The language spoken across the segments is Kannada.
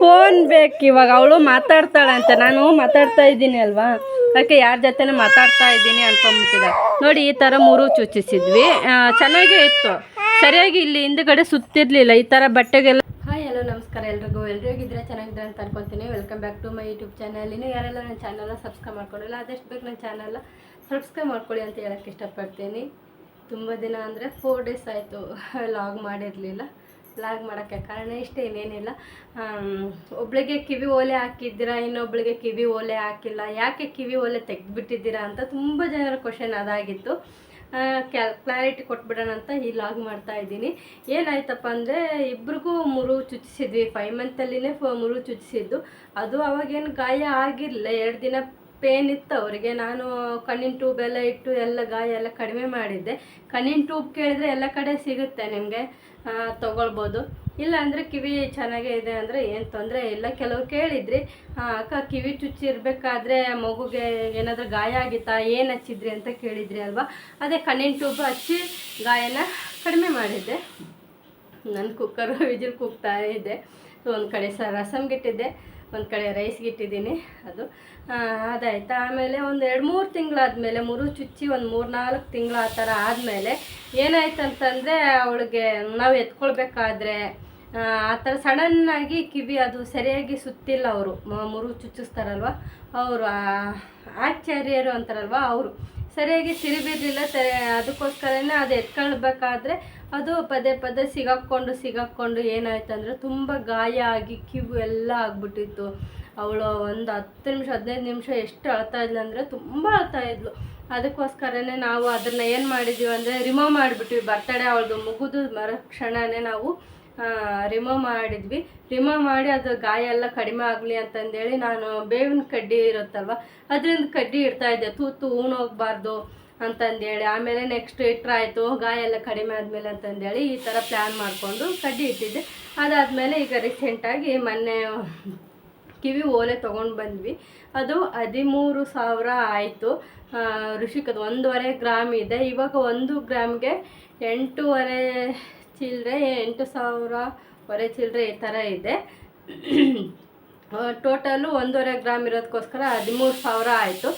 ಫೋನ್ ಬೇಕು, ಇವಾಗ ಅವಳು ಮಾತಾಡ್ತಾಳೆ ಅಂತ. ನಾನು ಮಾತಾಡ್ತಾ ಇದ್ದೀನಿ ಅಲ್ವಾ? ಅದಕ್ಕೆ ಯಾರ ಜೊತೆನೂ ಮಾತಾಡ್ತಾ ಇದ್ದೀನಿ ಅನ್ಕೊಂಬಿಟ್ಟಿದೆ. ನೋಡಿ, ಈ ಥರ ಮೂರು ಚುಚ್ಚಿಸಿದ್ವಿ ಚೆನ್ನಾಗಿ ಇತ್ತು. ಸರಿಯಾಗಿ ಇಲ್ಲಿ ಹಿಂದ್ಗಡೆ ಸುತ್ತಿರಲಿಲ್ಲ. ಈ ಥರ ಬಟ್ಟೆಗೆಲ್ಲ ಹಾಯ್ ಹಲೋ ನಮಸ್ಕಾರ ಎಲ್ರಿಗೂ. ಎಲ್ರು ಹೇಗಿದ್ರೆ ಚೆನ್ನಾಗಿದ್ರೆ ಅಂತ ಅನ್ಕೊತೀನಿ. Welcome back to my YouTube channel ಇನ್ನು ಯಾರೆಲ್ಲ ನನ್ನ ಚಾನಲ್ನ ಸಬ್ಸ್ಕ್ರೈಬ್ ಮಾಡ್ಕೊಂಡಿಲ್ಲ, ಆದಷ್ಟು ಬೇಗ ನನ್ನ ಚಾನಲ್ನ ಸಬ್ಸ್ಕ್ರೈಬ್ ಮಾಡ್ಕೊಳ್ಳಿ ಅಂತ ಹೇಳಕ್ಕೆ ಇಷ್ಟಪಡ್ತೀನಿ. ತುಂಬ ದಿನ ಅಂದರೆ ಫೋರ್ ಡೇಸ್ ಆಯಿತು ಲಾಗ್ ಮಾಡಿರಲಿಲ್ಲ. ಲಾಗ್ ಮಾಡೋಕ್ಕೆ ಕಾರಣ ಇಷ್ಟೇ ಇನ್ನೇನಿಲ್ಲ. ಒಬ್ಬಳಿಗೆ ಕಿವಿ ಓಲೆ ಹಾಕಿದ್ದೀರಾ, ಇನ್ನೊಬ್ಳಿಗೆ ಕಿವಿ ಓಲೆ ಹಾಕಿಲ್ಲ, ಯಾಕೆ ಕಿವಿ ಓಲೆ ತೆಗೆದ್ಬಿಟ್ಟಿದ್ದೀರಾ ಅಂತ ತುಂಬ ಜನರ ಕ್ವಶನ್ ಅದಾಗಿತ್ತು. ಕ್ಲಾರಿಟಿ ಕೊಟ್ಬಿಡೋಣ ಅಂತ ಈ ಲಾಗ್ ಮಾಡ್ತಾ ಇದ್ದೀನಿ. ಏನಾಯ್ತಪ್ಪ ಅಂದರೆ, ಇಬ್ರಿಗೂ ಮುರು ಚುಚ್ಚಿಸಿದ್ವಿ. ಫೈವ್ ಮಂತಲ್ಲಿನೇ ಮುರು ಚುಚ್ಚಿಸಿದ್ದು. ಅದು ಅವಾಗೇನು ಗಾಯ ಆಗಿರಲಿಲ್ಲ. ಎರಡು ದಿನ ಪೇನ್ ಇತ್ತು ಅವರಿಗೆ. ನಾನು ಕಣ್ಣಿನ ಟ್ಯೂಬ್ ಎಲ್ಲ ಇಟ್ಟು ಎಲ್ಲ ಗಾಯ ಎಲ್ಲ ಕಡಿಮೆ ಮಾಡಿದ್ದೆ. ಕಣ್ಣಿನ ಟ್ಯೂಬ್ ಕೇಳಿದ್ರೆ ಎಲ್ಲ ಕಡೆ ಸಿಗುತ್ತೆ ನಿಮಗೆ. ತೊಗೊಳ್ಬೋದು. ಇಲ್ಲ ಅಂದರೆ ಕಿವಿ ಚೆನ್ನಾಗೇ ಇದೆ ಅಂದರೆ ಏನು ತೊಂದರೆ ಇಲ್ಲ. ಕೆಲವು ಕೇಳಿದ್ರಿ ಅಕ್ಕ, ಕಿವಿ ಚುಚ್ಚಿರ್ಬೇಕಾದ್ರೆ ಮಗುಗೆ ಏನಾದರೂ ಗಾಯ ಆಗಿತ್ತಾ? ಏನು ಹಚ್ಚಿದ್ರಿ? ಅಂತ ಕೇಳಿದ್ರಿ ಅಲ್ವಾ? ಅದೇ ಕಣ್ಣಿನ ಟ್ಯೂಬ್ ಹಚ್ಚಿ ಗಾಯನ ಕಡಿಮೆ ಮಾಡಿದ್ದೆ. ನನ್ನ ಕುಕ್ಕರು ವಿಜಿಲ್ ಕೂಗ್ತಾ ಇದೆ. ಒಂದು ಕಡೆ ಸ ರಸಮ್ಗಿಟ್ಟಿದ್ದೆ ಒಂದು ಕಡೆ ರೈಸ್ಗಿಟ್ಟಿದ್ದೀನಿ ಅದು. ಆ, ಅದಾಯ್ತು? ಆಮೇಲೆ ಒಂದು ಎರಡು ಮೂರು ತಿಂಗಳಾದಮೇಲೆ ಮುರು ಚುಚ್ಚಿ ಒಂದು ಮೂರು ನಾಲ್ಕು ತಿಂಗಳು ಆ ಥರ ಆದಮೇಲೆ ಏನಾಯ್ತು ಅಂತಂದರೆ ಅವಳಿಗೆ ನಾವು ಎತ್ಕೊಳ್ಬೇಕಾದ್ರೆ ಆ ಥರ ಸಡನ್ನಾಗಿ ಕಿವಿ ಅದು ಸರಿಯಾಗಿ ಸುತ್ತಿಲ್ಲ ಅವರು. ಮುರು ಚುಚ್ಚಿಸ್ತಾರಲ್ವ? ಅವರು ಆಚಾರ್ಯರು ಅಂತಾರಲ್ವ? ಅವರು. ಸರಿಯಾಗಿ ತಿರುಬಿರ್ಲಿಲ್ಲ ಸರಿ, ಅದಕ್ಕೋಸ್ಕರನೇ ಅದು ಎತ್ಕೊಳ್ಬೇಕಾದ್ರೆ ಅದು ಪದೇ ಪದೇ ಸಿಗಾಕ್ಕೊಂಡು ಸಿಗಾಕ್ಕೊಂಡು ಏನಾಯ್ತು ಅಂದರೆ ತುಂಬ ಗಾಯ ಆಗಿ ಕಿವು ಎಲ್ಲ ಆಗ್ಬಿಟ್ಟಿತ್ತು. ಅವಳು ಒಂದು ಹತ್ತು ನಿಮಿಷ, ಹದಿನೈದು ನಿಮಿಷ ಎಷ್ಟು ಅಳ್ತಾ ಇದ್ಲು ಅಂದರೆ ತುಂಬ ಅಳ್ತಾ ಇದ್ಲು. ಅದಕ್ಕೋಸ್ಕರನೇ ನಾವು ಅದನ್ನು ಏನು ಮಾಡಿದ್ದೀವಿ ಅಂದರೆ ರಿಮೂವ್ ಮಾಡಿಬಿಟ್ವಿ ಬರ್ತಡೇ ಅವಳದು ಮುಗಿದು ಮರುಕ್ಷಣನೇ ನಾವು ರಿಮೂವ್ ಮಾಡಿದ್ವಿ. ರಿಮೂವ್ ಮಾಡಿ ಅದು ಗಾಯ ಎಲ್ಲ ಕಡಿಮೆ ಆಗಲಿ ಅಂತಂದೇಳಿ ನಾನು ಬೇವಿನ ಕಡ್ಡಿ ಇರುತ್ತಲ್ವ, ಅದರಿಂದ ಕಡ್ಡಿ ಇಡ್ತಾ ಇದ್ದೆ. ತೂತು ಹೋಗ್ಬಾರ್ದು ಅಂತಂದೇಳಿ. ಆಮೇಲೆ ನೆಕ್ಸ್ಟ್ ಇಟ್ರಾಯ್ತು ಗಾಯ ಎಲ್ಲ ಕಡಿಮೆ ಆದಮೇಲೆ ಅಂತಂದೇಳಿ ಈ ಥರ ಪ್ಲ್ಯಾನ್ ಮಾಡಿಕೊಂಡು ಕಡ್ಡಿ ಇಟ್ಟಿದ್ದೆ. ಅದಾದಮೇಲೆ ಈಗ ರೀಸೆಂಟಾಗಿ ಮೊನ್ನೆ ಕಿವಿ ಓಲೆ ತೊಗೊಂಡು ಬಂದ್ವಿ. ಅದು ಹದಿಮೂರು ಸಾವಿರ ಆಯಿತು. ಋಷಿಕದು ಒಂದೂವರೆ ಗ್ರಾಮ್ ಇದೆ. ಇವಾಗ ಒಂದು ಗ್ರಾಮ್ಗೆ ಎಂಟೂವರೆ ಚಿಲ್ಲರೆ ಎಂಟು ಸಾವಿರ ವರೆ ಚಿಲ್ಲರೆ ಈ ಥರ ಇದೆ. ಟೋಟಲು ಒಂದೂವರೆ ಗ್ರಾಮ್ ಇರೋದಕ್ಕೋಸ್ಕರ ಹದಿಮೂರು ಸಾವಿರ ಆಯಿತು.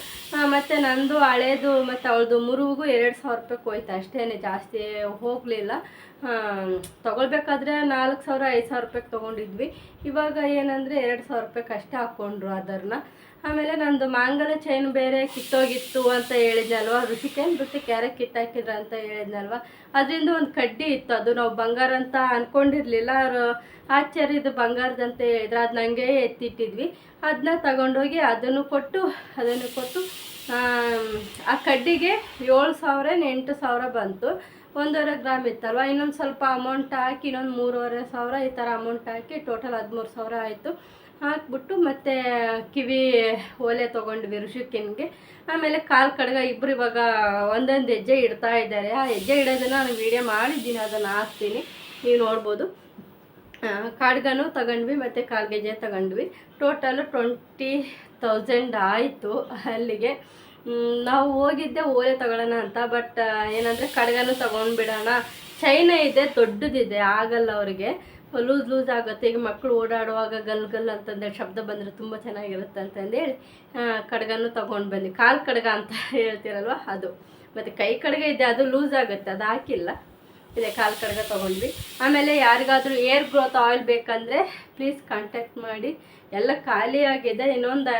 ಮತ್ತು ನಂದು ಹಳೇದು ಮತ್ತು ಅವಳದು ಮುರುವಿಗೂ ಎರಡು ಸಾವಿರ ರೂಪಾಯಿ ಹೋಯ್ತು ಅಷ್ಟೇ ಜಾಸ್ತಿ ಹೋಗಲಿಲ್ಲ. ತೊಗೊಳ್ಬೇಕಾದ್ರೆ ನಾಲ್ಕು ಸಾವಿರ, ಐದು ಸಾವಿರ ರೂಪಾಯಿಗೆ ತೊಗೊಂಡಿದ್ವಿ. ಇವಾಗ ಏನಂದರೆ ಎರಡು ಸಾವಿರ ರೂಪಾಯಿಗೆ ಅಷ್ಟೇ ಹಾಕ್ಕೊಂಡ್ರು ಅದರನ್ನ ಆಮೇಲೆ ನಂದು ಮಾಂಗಲ ಚೈನ್ ಬೇರೆ ಕಿತ್ತೋಗಿತ್ತು ಅಂತ ಹೇಳಿದ್ನಲ್ವ? ಋಷಿಕೇನ್ ಋತಿಕ್ ಯಾರೇ ಕಿತ್ತಾಕಿದ್ರು ಅಂತ ಹೇಳಿದ್ನಲ್ವ? ಅದರಿಂದ ಒಂದು ಕಡ್ಡಿ ಇತ್ತು. ಅದು ನಾವು ಬಂಗಾರ ಅಂತ ಅಂದ್ಕೊಂಡಿರ್ಲಿಲ್ಲ ಅವರು ಆಚಾರ್ಯದು ಬಂಗಾರದಂತ ಹೇಳಿದ್ರು. ಅದು ನನಗೆ ಎತ್ತಿಟ್ಟಿದ್ವಿ. ಅದನ್ನ ತಗೊಂಡೋಗಿ ಅದನ್ನು ಕೊಟ್ಟು ಅದನ್ನು ಕೊಟ್ಟು, ಆ ಕಡ್ಡಿಗೆ ಏಳು ಸಾವಿರ ಎಂಟು ಸಾವಿರ ಬಂತು. ಒಂದೂವರೆ ಗ್ರಾಮ್ ಇತ್ತಲ್ವ? ಇನ್ನೊಂದು ಸ್ವಲ್ಪ ಅಮೌಂಟ್ ಹಾಕಿ, ಇನ್ನೊಂದು ಮೂರುವರೆ ಸಾವಿರ ಈ ಥರ ಅಮೌಂಟ್ ಹಾಕಿ ಟೋಟಲ್ ಹದಿಮೂರು ಸಾವಿರ ಆಯಿತು. ಹಾಕ್ಬಿಟ್ಟು ಮತ್ತೆ ಕಿವಿ ಓಲೆ ತೊಗೊಂಡ್ವಿ ಋಷಿಕಿನ್ಗೆ ಆಮೇಲೆ ಕಾಲು ಕಡ್ಗ ಇಬ್ಬರು ಇವಾಗ ಒಂದೊಂದು ಹೆಜ್ಜೆ ಇಡ್ತಾ ಇದ್ದಾರೆ. ಆ ಹೆಜ್ಜೆ ಇಡೋದನ್ನು ನಾನು ವೀಡಿಯೋ ಮಾಡಿದ್ದೀನಿ, ಅದನ್ನು ಹಾಕ್ತೀನಿ. ನೀವು ನೋಡ್ಬೋದು. ಕಾಡ್ಗನೂ ತಗೊಂಡ್ವಿ, ಮತ್ತು ಕಾಲ್ಗೆಜ್ಜೆ ತಗೊಂಡ್ವಿ. ಟೋಟಲು ಟ್ವೆಂಟಿ ತೌಸಂಡ್ ಆಯಿತು ಅಲ್ಲಿಗೆ. ನಾವು ಹೋಗಿದ್ದೆ ಓಲೆ ತಗೊಳ್ಳೋಣ ಅಂತ, ಬಟ್ ಏನಂದರೆ ಕಡ್ಗನೂ ತಗೊಂಡ್ಬಿಡೋಣ ಚೈನ ಇದೆ, ದೊಡ್ಡದಿದೆ, ಆಗಲ್ಲ ಅವರಿಗೆ. ಲೂಸ್ ಲೂಸ್ ಆಗುತ್ತೆ. ಈಗ ಮಕ್ಕಳು ಓಡಾಡುವಾಗ ಗಲ್ ಗಲ್ ಅಂತಂದೇಳಿ ಶಬ್ದ ಬಂದರೆ ತುಂಬ ಚೆನ್ನಾಗಿರುತ್ತೆ ಅಂತಂದೇಳಿ ಕಡಗನು ತಗೊಂಡು ಬನ್ನಿ. ಕಾಲು ಕಡಗ ಅಂತ ಹೇಳ್ತೀರಲ್ವ, ಅದು. ಮತ್ತು ಕೈ ಕಡಗ ಇದೆ, ಅದು ಲೂಸ್ ಆಗುತ್ತೆ, ಅದು ಹಾಕಿಲ್ಲ. ಇದೆ, ಕಾಲು ಕಡಗ ತೊಗೊಂಡ್ವಿ. ಆಮೇಲೆ ಯಾರಿಗಾದರೂ ಏರ್ ಗ್ರೋತ್ ಆಯಿಲ್ ಬೇಕಂದರೆ, ಪ್ಲೀಸ್ ಕಾಂಟ್ಯಾಕ್ಟ್ ಮಾಡಿ. ಎಲ್ಲ ಖಾಲಿಯಾಗಿದೆ, ಇನ್ನೊಂದು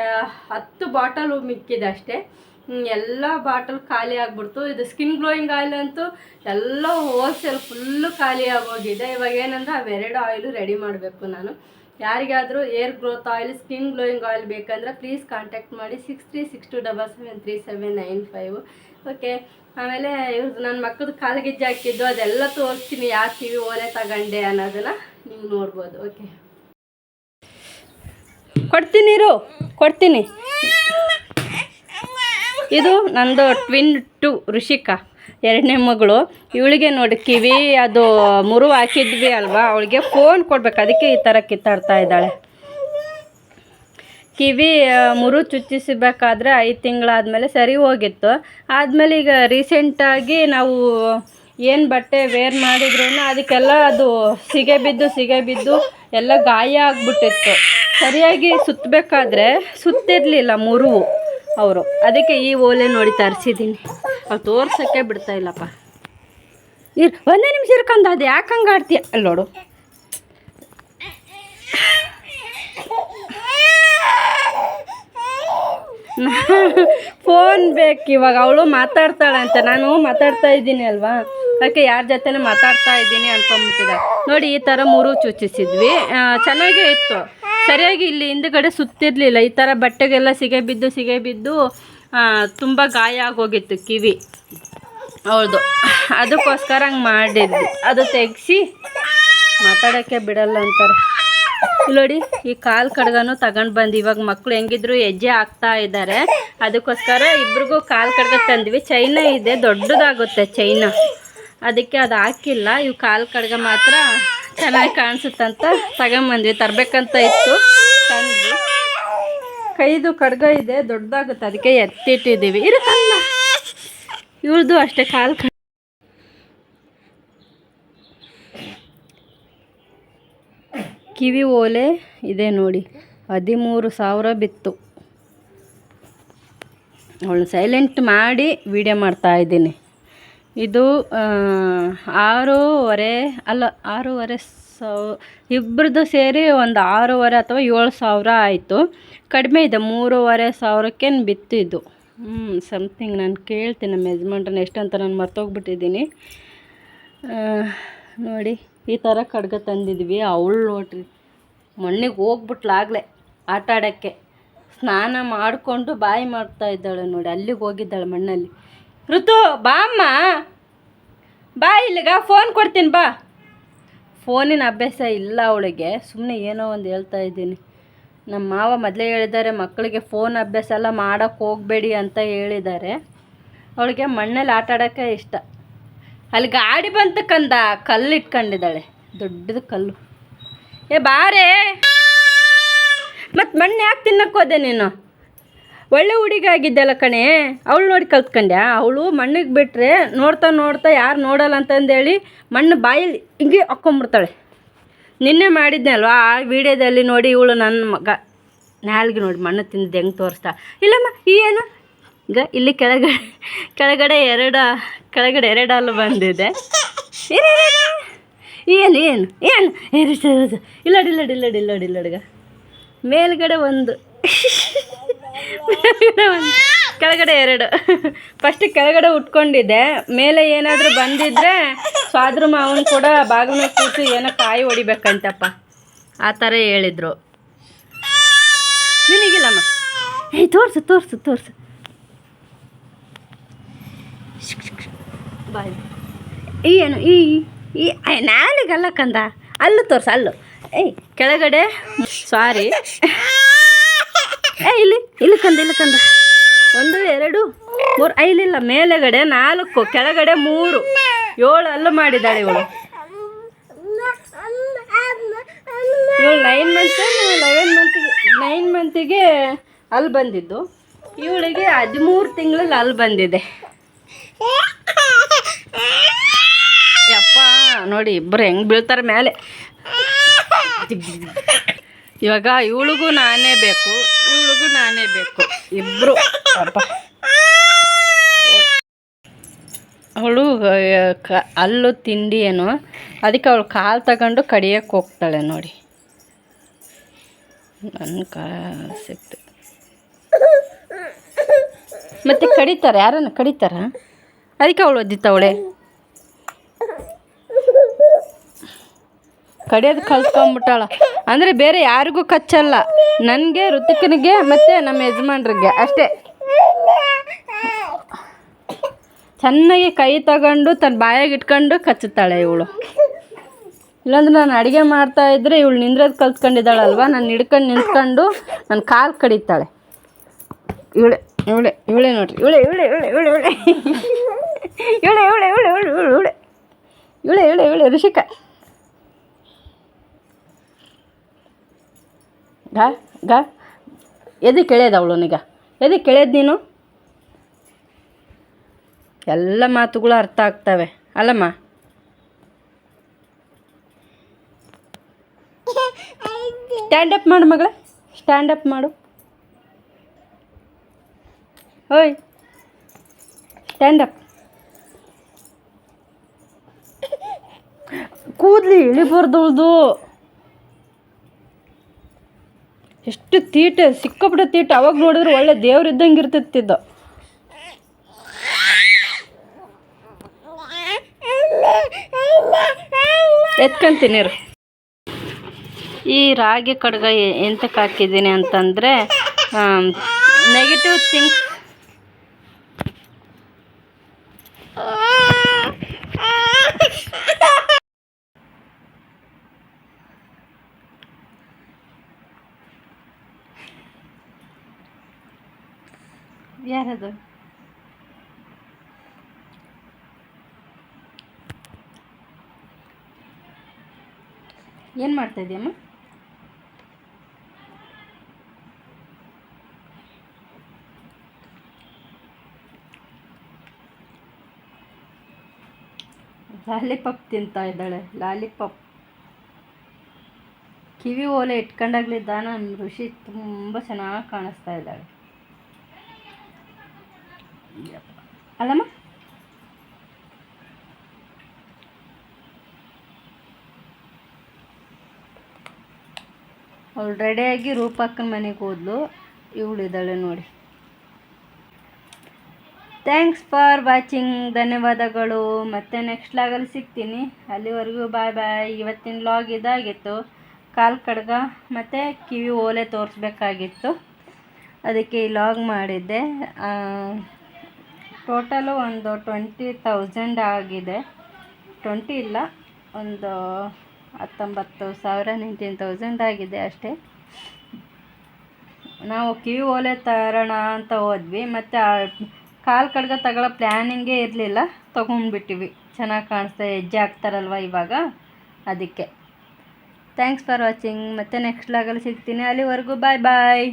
ಹತ್ತು ಬಾಟಲು ಮಿಕ್ಕಿದೆ ಅಷ್ಟೇ. ಎಲ್ಲ ಬಾಟಲ್ ಖಾಲಿ ಆಗ್ಬಿಡ್ತು. ಇದು ಸ್ಕಿನ್ ಗ್ಲೋಯಿಂಗ್ ಆಯಿಲ್ ಅಂತೂ ಎಲ್ಲ ಹೋಲ್ಸೇಲ್ ಫುಲ್ಲು ಖಾಲಿ ಆಗೋಗಿದೆ. ಇವಾಗ ಏನಂದ್ರೆ ಅವೆರಡು ಆಯಿಲು ರೆಡಿ ಮಾಡಬೇಕು ನಾನು. ಯಾರಿಗಾದರೂ hair growth oil skin glowing oil ಬೇಕಂದ್ರೆ ಪ್ಲೀಸ್ ಕಾಂಟ್ಯಾಕ್ಟ್ ಮಾಡಿ six three six two double seven three seven nine five okay ಆಮೇಲೆ ಇವ್ರದ್ದು ನನ್ನ ಮಕ್ಕದ ಕಾಲುಗೆಜ್ಜೆ ಹಾಕಿದ್ದು, ಅದೆಲ್ಲ ತೋರಿಸ್ತೀನಿ. ಯಾವ ಕಿವಿ ಓಲೆ ತಗೊಂಡೆ ಅನ್ನೋದನ್ನು ನೀವು ನೋಡ್ಬೋದು. ಓಕೆ ಕೊಡ್ತೀನಿ ಇರು. ಕೊಡ್ತೀನಿ. ಇದು ನಂದು ಟ್ವಿನ್ ಟು ಋಷಿಕಾ. ಎರಡನೇ ಮಗಳು. ಇವಳಿಗೆ ನೋಡಿ ಕಿವಿ ಅದು ಮುರು ಹಾಕಿದ್ವಿ ಅಲ್ವಾ? ಅವಳಿಗೆ ಫೋನ್ ಕೊಡ್ಬೇಕು. ಅದಕ್ಕೆ ಈ ಥರ ಕಿತ್ತಾಡ್ತಾ ಇದ್ದಾಳೆ. ಕಿವಿ ಮುರು ಚುಚ್ಚಿಸಬೇಕಾದ್ರೆ ಐದು ತಿಂಗಳಾದಮೇಲೆ ಸರಿ ಹೋಗಿತ್ತು. ಆದಮೇಲೆ ಈಗ ರೀಸೆಂಟಾಗಿ ನಾವು ಏನು ಬಟ್ಟೆ ವೇರ್ ಮಾಡಿದ್ರು ಅದಕ್ಕೆಲ್ಲ ಅದು ಸಿಗೆ ಬಿದ್ದು ಸಿಗೆ ಬಿದ್ದು ಎಲ್ಲ ಗಾಯ ಆಗಿಬಿಟ್ಟಿತ್ತು. ಸರಿಯಾಗಿ ಸುತ್ತಬೇಕಾದ್ರೆ ಸುತ್ತಿರಲಿಲ್ಲ ಮುರುವು. ಅವರು. ಅದಕ್ಕೆ ಈ ಓಲೆ ನೋಡಿ ತರಿಸಿದ್ದೀನಿ. ಅವ್ರು ತೋರ್ಸೋಕ್ಕೆ ಬಿಡ್ತಾ ಇಲ್ಲಪ್ಪ. ಇರ್, ಒಂದೇ ನಿಮಿಷ ಇರ್ಕಂದ ಅದು ಯಾಕೆ ಹಂಗೆ ಆಡ್ತೀಯ? ಅಲ್ಲಿ ನೋಡು. ಫೋನ್ ಬೇಕು ಇವಾಗ, ಅವಳು ಮಾತಾಡ್ತಾಳೆ ಅಂತ. ನಾನು ಮಾತಾಡ್ತಾ ಇದ್ದೀನಿ ಅಲ್ವಾ? ಅದಕ್ಕೆ ಯಾರ ಜೊತೆನೇ ಮಾತಾಡ್ತಾ ಇದ್ದೀನಿ ಅನ್ಕೊಂಬಿಟ್ಟಿದೆ ನೋಡಿ, ಈ ಥರ ಮೂರು ಚುಚ್ಚಿಸಿದ್ವಿ. ಚೆನ್ನಾಗೇ ಇತ್ತು. ಸರಿಯಾಗಿ ಇಲ್ಲಿ ಹಿಂದುಗಡೆ ಸುತ್ತಿರಲಿಲ್ಲ. ಈ ಥರ ಬಟ್ಟೆಗೆಲ್ಲ ಸಿಗೆ ಬಿದ್ದು ಸಿಗೆ ಬಿದ್ದು ತುಂಬ ಗಾಯ ಆಗೋಗಿತ್ತು ಕಿವಿ. ಹೌದು ಅದಕ್ಕೋಸ್ಕರ ಹಂಗೆ ಮಾಡಿದ್ವಿ. ಅದು ತೆಗ್ಸಿ ಮಾತಾಡೋಕ್ಕೆ ಬಿಡಲ್ಲ ಅಂತಾರೆ. ನೋಡಿ, ಈ ಕಾಲು ಕಡ್ಗನೂ ತಗೊಂಡು ಬಂದು. ಇವಾಗ ಮಕ್ಕಳು ಹೆಂಗಿದ್ರು ಹೆಜ್ಜೆ ಹಾಕ್ತಾ ಇದ್ದಾರೆ ಅದಕ್ಕೋಸ್ಕರ ಇಬ್ರಿಗೂ ಕಾಲು ಕಡ್ಗ ತಂದ್ವಿ. ಚೈನ ಇದೆ, ದೊಡ್ಡದಾಗುತ್ತೆ ಚೈನ. ಅದಕ್ಕೆ ಅದು ಹಾಕಿಲ್ಲ. ಇವು ಕಾಲು ಕಡ್ಗ ಮಾತ್ರ ಚೆನ್ನಾಗಿ ಕಾಣಿಸುತ್ತಂತ ತಗೊಂಬಂದ್ವಿ. ತರಬೇಕಂತ ಇತ್ತು. ತಂದ್ವಿ. ಕೈದು ಖಡ್ಗ ಇದೆ, ದೊಡ್ಡದಾಗುತ್ತೆ. ಅದಕ್ಕೆ ಎತ್ತಿಟ್ಟಿದ್ದೀವಿ. ಇರುತ್ತಲ್ಲ ಇವ್ರದ್ದು ಅಷ್ಟೇ ಕಾಲು ಕಿವಿ ಓಲೆ ಇದೆ ನೋಡಿ. ಹದಿಮೂರು ಸಾವಿರ ಬಿತ್ತು. ಅವಳು ಸೈಲೆಂಟ್ ಮಾಡಿ ವಿಡಿಯೋ ಮಾಡ್ತಾ ಇದ್ದೀನಿ. ಇದು ಆರೂವರೆ, ಅಲ್ಲ, ಆರೂವರೆ ಸಾವ್ ಇಬ್ರದ್ದು ಸೇರಿ ಒಂದು ಆರೂವರೆ ಅಥವಾ ಏಳು ಸಾವಿರ ಆಯಿತು. ಕಡಿಮೆ ಇದೆ, ಮೂರುವರೆ ಸಾವಿರಕ್ಕೇನು ಬಿತ್ತು ಇದು ಹ್ಞೂ ಸಮಥಿಂಗ್ ನಾನು ಕೇಳ್ತೀನಿ ನಮ್ಮ ಯಜಮಾನ್ರನ್ನ ಎಷ್ಟಂತ ನಾನು ಮರ್ತೋಗ್ಬಿಟ್ಟಿದ್ದೀನಿ. ನೋಡಿ, ಈ ಥರ ಕಡ್ಗ ತಂದಿದ್ವಿ, ಅವಳು ನೋಡ್ರಿ. ಮಣ್ಣಿಗೆ ಹೋಗ್ಬಿಟ್ಲಾಗ್ಲೇ ಆಟ ಆಡೋಕ್ಕೆ ಸ್ನಾನ ಮಾಡಿಕೊಂಡು ಬಾಯಿ ಮಾಡ್ತಾ ಇದ್ದಾಳೆ ನೋಡಿ, ಅಲ್ಲಿಗೆ ಹೋಗಿದ್ದಾಳೆ ಮಣ್ಣಲ್ಲಿ. ಋತು, ಬಾ ಅಮ್ಮ. ಬಾ ಇಲ್ಲಿಗ ಫೋನ್ ಕೊಡ್ತೀನಿ, ಬಾ. ಫೋನಿನ ಅಭ್ಯಾಸ ಇಲ್ಲ ಅವಳಿಗೆ. ಸುಮ್ಮನೆ ಏನೋ ಒಂದು ಹೇಳ್ತಾ ಇದ್ದೀನಿ. ನಮ್ಮ ಮಾವ ಮೊದಲೇ ಹೇಳಿದ್ದಾರೆ, ಮಕ್ಕಳಿಗೆ ಫೋನ್ ಅಭ್ಯಾಸ ಎಲ್ಲ ಮಾಡೋಕ್ಕೆ ಹೋಗಬೇಡಿ ಅಂತ ಹೇಳಿದ್ದಾರೆ. ಅವಳಿಗೆ ಮಣ್ಣಲ್ಲಿ ಆಟ ಆಡೋಕ್ಕೆ ಇಷ್ಟ. ಅಲ್ಲಿ ಗಾಡಿ ಬಂತು ಕಂದ ಕಲ್ಲು ಇಟ್ಕೊಂಡಿದ್ದಾಳೆ ದೊಡ್ಡದು ಕಲ್ಲು. ಏ, ಬಾರೇ. ಮತ್ತು ಮಣ್ಣು ಯಾಕೆ ತಿನ್ನಕ್ಕೆ ಹೋದೆ ನೀನು? ಒಳ್ಳೆ ಹುಡುಗಿ ಆಗಿದ್ದಲ್ಲ ಕಣೆ. ಅವಳು ನೋಡಿ ಕಲ್ತ್ಕೊಂಡೆ ಅವಳು ಮಣ್ಣಿಗೆ ಬಿಟ್ಟರೆ ನೋಡ್ತಾ ನೋಡ್ತಾ ಯಾರು ನೋಡಲ್ಲ ಅಂತಂದೇಳಿ ಮಣ್ಣು ಬಾಯಲ್ಲಿ ಹಿಂಗೆ ಹಾಕ್ಕೊಂಬಿಡ್ತಾಳೆ. ನಿನ್ನೆ ಮಾಡಿದ್ದೆ ಅಲ್ವಾ? ಆ ವಿಡಿಯೋದಲ್ಲಿ ನೋಡಿ ಇವಳು ನನ್ನ ಮಗ. ನಾಲ್ಗೆ ನೋಡಿ ಮಣ್ಣು ತಿಂದು ಹೆಂಗೆ ತೋರಿಸ್ತಾ. ಇಲ್ಲಮ್ಮ ಏನು? ಈಗ ಇಲ್ಲಿ ಕೆಳಗಡೆ ಕೆಳಗಡೆ ಎರಡ, ಕೆಳಗಡೆ ಎರಡಲ್ಲೂ ಬಂದಿದೆ. ಏನು ಏನು ಏನು? ಇಲ್ಲ. ಇಲ್ಲಡಿ ಇಲ್ಲಡಿ ಮೇಲ್ಗಡೆ ಒಂದು. ಕೆಳಗಡೆ ಎರಡು. ಫಸ್ಟ್ ಕೆಳಗಡೆ ಉಟ್ಕೊಂಡಿದ್ದೆ. ಮೇಲೆ ಏನಾದರೂ ಬಂದಿದ್ರೆ ಸ್ವಾದ್ರ ಮಾವನ್ ಕೂಡ ಬಾಗಿನ ಕೂತು ಏನೋ ಕಾಯಿ ಹೊಡಿಬೇಕಂತಪ್ಪ. ಆ ಥರ ಹೇಳಿದ್ರು. ನಿನಗಿಲ್ಲಮ್ಮ ಏಯ್, ತೋರ್ಸು ತೋರ್ಸು ತೋರ್ಸು. ಬಾಯ್. ಈ ಏನು, ಈ ಈ ನಾಲಿಗಲ್ಲ ಕಂದ. ಅಲ್ಲು ತೋರ್ಸು, ಅಲ್ಲು. ಏಯ್, ಕೆಳಗಡೆ ಸಾರಿ ಇಲ್ಲಿ ಇಲ್ಲಿ ಕಂದ ಇಲ್ಲಿ ಕಂದ ಒಂದು, ಎರಡು, ಮೂರು. ಐಲಿಲ್ಲ ಮೇಲೆಗಡೆ ನಾಲ್ಕು, ಕೆಳಗಡೆ ಮೂರು. ಏಳು ಅಲ್ಲು ಮಾಡಿದ್ದಾಳೆ ಇವಳು. ಇವಳು ನೈನ್ ಮಂತ್ ಲೆವೆನ್ ಮಂತ್ಗೆ ನೈನ್ ಮಂತಿಗೆ ಅಲ್ಲಿ ಬಂದಿದ್ದು. ಇವಳಿಗೆ ಹದಿಮೂರು ತಿಂಗಳಲ್ಲಿ ಅಲ್ಲಿ ಬಂದಿದೆ. ಯಪ್ಪ, ನೋಡಿ ಇಬ್ಬರು ಹೆಂಗೆ ಬೀಳ್ತಾರೆ ಮೇಲೆ. ಇವಾಗ ಇವಳಿಗೂ ನಾನೇ ಬೇಕು. ಇವಳಿಗೂ ನಾನೇ ಬೇಕು. ಇಬ್ಬರು ಅಪ್ಪ. ಅವಳು ಕ ಅಲ್ಲು ತಿಂಡಿ ಏನು ಅದಕ್ಕೆ ಅವಳು ಕಾಲು ತಗೊಂಡು ಕಡಿಯಕ್ಕೆ ಹೋಗ್ತಾಳೆ ನೋಡಿ. ನನ್ನ ಕಾ ಸಿಕ್ತು. ಮತ್ತೆ ಕಡಿತಾರೆ ಯಾರನ್ನು ಕಡಿತಾರ? ಅದಕ್ಕೆ ಅವಳು ಒದ್ದಿತ್ತವಳೆ ಕಡಿಯೋದು ಕಲ್ತ್ಕೊಂಬಿಟ್ಟಾಳ ಅಂದರೆ ಬೇರೆ ಯಾರಿಗೂ ಕಚ್ಚಲ್ಲ ನನಗೆ ಋತುಕನಿಗೆ ಮತ್ತು ನಮ್ಮ ಯಜಮಾನ್ರಿಗೆ ಅಷ್ಟೇ ಚೆನ್ನಾಗಿ ಕೈ ತಗೊಂಡು ತನ್ನ ಬಾಯಾಗಿ ಇಟ್ಕೊಂಡು ಕಚ್ಚುತ್ತಾಳೆ ಇವಳು ಇಲ್ಲಾಂದ್ರೆ ನಾನು ಅಡುಗೆ ಮಾಡ್ತಾ ಇದ್ದರೆ ಇವಳು ನಿಂದ್ರೋದು ಕಲ್ತ್ಕೊಂಡಿದ್ದಾಳಲ್ವ ನಾನು ಹಿಡ್ಕೊಂಡು ನಿಂತ್ಕೊಂಡು ನನ್ನ ಕಾಲು ಕಡಿತಾಳೆ ಇವಳೆ ಇವಳೆ ಇವಳೆ ನೋಡ್ರಿ ಇವಳೆ ಇವಳೆ ಇವಳೆ ಇವಳೆ ಇವಳೆ ಇವಳೆ ಇವಳೆ ಇವಳೆ ಇವಳೆ ಇವಳೆ ಇವಳೆ ಇವಳೆ ಋಷಿಕಾ ಗ, ಗಾ. ಎದಕ್ಕೆ ಕೇಳ್ಯದ ನೀಗ ಎದಕ್ಕೆ ಕೇಳ್ಯದ ನೀನು? ಎಲ್ಲ ಮಾತುಗಳು ಅರ್ಥ ಆಗ್ತವೆ. ಅಲ್ಲಮ್ಮ. ಸ್ಟ್ಯಾಂಡ್ ಅಪ್ ಮಾಡು ಮಗಳ. ಸ್ಟ್ಯಾಂಡ್ ಅಪ್ ಮಾಡು. ಓಯ್. ಸ್ಟ್ಯಾಂಡ್ ಅಪ್ ಕೂದ್ಲಿ ಇಳಿಬಾರ್ದು ಎಷ್ಟು ತೀಟ, ಸಿಕ್ಕಾಪಟ್ಟೆ ತೀಟ ಅವಾಗ ನೋಡಿದ್ರೆ ಒಳ್ಳೆ ದೇವ್ರ ಇದ್ದಂಗೆ ಇರ್ತಿತ್ತಿದ್ದ ಎತ್ಕೊಂತೀನಿ. ಈ ರಾಗಿ ಕಡ್ಗ ಎಂತಕ್ಕೆ ಹಾಕಿದ್ದೀನಿ ಅಂತಂದರೆ ನೆಗೆಟಿವ್ ಥಿಂಗ್ಸ್ ಯಾರದು ಏನು ಮಾಡ್ತಾ ಇದೆಯಮ್ಮ ಲಾಲಿಪಾಪ್ ತಿಂತಾ ಇದ್ದಾಳೆ. ಲಾಲಿಪಾಪ್ ಕಿವಿ ಓಲೆ ಇಟ್ಕೊಂಡಾಗ್ಲಿದ್ದ ನಮ್ಮ ಋಷಿ ತುಂಬ ಚೆನ್ನಾಗಿ ಕಾಣಿಸ್ತಾ ಇದ್ದಾಳೆ. ಅಲ್ಲಮ್ಮ? ಅವಳು ರೆಡಿಯಾಗಿ ರೂಪಕ್ಕನ ಮನೆಗೆ ಹೋದ್ಲು. ಇವಳಿದ್ದಾಳೆ ನೋಡಿ. ಥ್ಯಾಂಕ್ಸ್ ಫಾರ್ ವಾಚಿಂಗ್ ಧನ್ಯವಾದಗಳು. ಮತ್ತೆ ನೆಕ್ಸ್ಟ್ ಲಾಗಲ್ಲಿ ಸಿಗ್ತೀನಿ. ಅಲ್ಲಿವರೆಗೂ ಬಾಯ್ ಬಾಯ್ ಇವತ್ತಿನ ಲಾಗ್ ಇದಾಗಿತ್ತು. ಕಾಲು ಕಡ್ಗ, ಮತ್ತು ಕಿವಿ ಓಲೆ ತೋರಿಸ್ಬೇಕಾಗಿತ್ತು. ಅದಕ್ಕೆ ಈ ಲಾಗ್ ಮಾಡಿದ್ದೆ. ಟೋಟಲು ಒಂದು ಟ್ವೆಂಟಿ ತೌಸಂಡ್ ಆಗಿದೆ. ಟ್ವೆಂಟಿ ಇಲ್ಲ, ಒಂದು ಹತ್ತೊಂಬತ್ತು ಸಾವಿರ, ನೈನ್ಟೀನ್ ತೌಸಂಡ್ ಆಗಿದೆ ಅಷ್ಟೇ. ನಾವು ಕಿವಿ ಓಲೆ ತರೋಣ ಅಂತ ಹೋದ್ವಿ, ಮತ್ತು ಕಾಲು ಕಡ್ಗ ತಗೊಳ್ಳೋ ಪ್ಲ್ಯಾನಿಂಗೇ ಇರಲಿಲ್ಲ. ತೊಗೊಂಡ್ಬಿಟ್ಟಿವಿ. ಚೆನ್ನಾಗಿ ಕಾಣಿಸ್ತಾ, ಹೆಜ್ಜೆ ಹಾಕ್ತಾರಲ್ವ ಇವಾಗ? ಅದಕ್ಕೆ. Thanks for watching. ಮತ್ತು ನೆಕ್ಸ್ಟ್ ಲಾಗಲ್ಲಿ ಸಿಗ್ತೀನಿ. ಅಲ್ಲಿವರೆಗೂ ಬಾಯ್ ಬಾಯ್